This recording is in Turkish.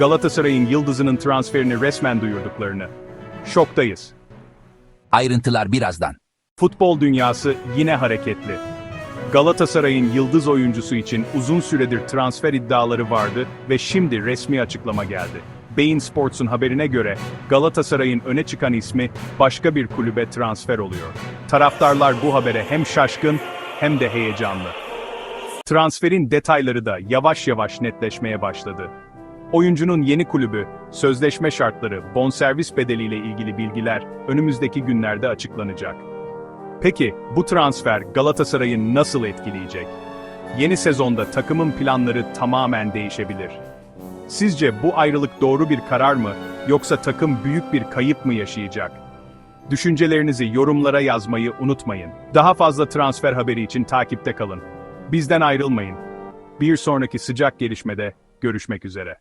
Galatasaray'ın yıldızının transferini resmen duyurduklarını. Şoktayız. Ayrıntılar birazdan. Futbol dünyası yine hareketli. Galatasaray'ın yıldız oyuncusu için uzun süredir transfer iddiaları vardı ve şimdi resmi açıklama geldi. Bein Sports'un haberine göre Galatasaray'ın öne çıkan ismi başka bir kulübe transfer oluyor. Taraftarlar bu habere hem şaşkın hem de heyecanlı. Transferin detayları da yavaş yavaş netleşmeye başladı. Oyuncunun yeni kulübü, sözleşme şartları, bonservis bedeliyle ilgili bilgiler önümüzdeki günlerde açıklanacak. Peki bu transfer Galatasaray'ı nasıl etkileyecek? Yeni sezonda takımın planları tamamen değişebilir. Sizce bu ayrılık doğru bir karar mı yoksa takım büyük bir kayıp mı yaşayacak? Düşüncelerinizi yorumlara yazmayı unutmayın. Daha fazla transfer haberi için takipte kalın. Bizden ayrılmayın. Bir sonraki sıcak gelişmede görüşmek üzere.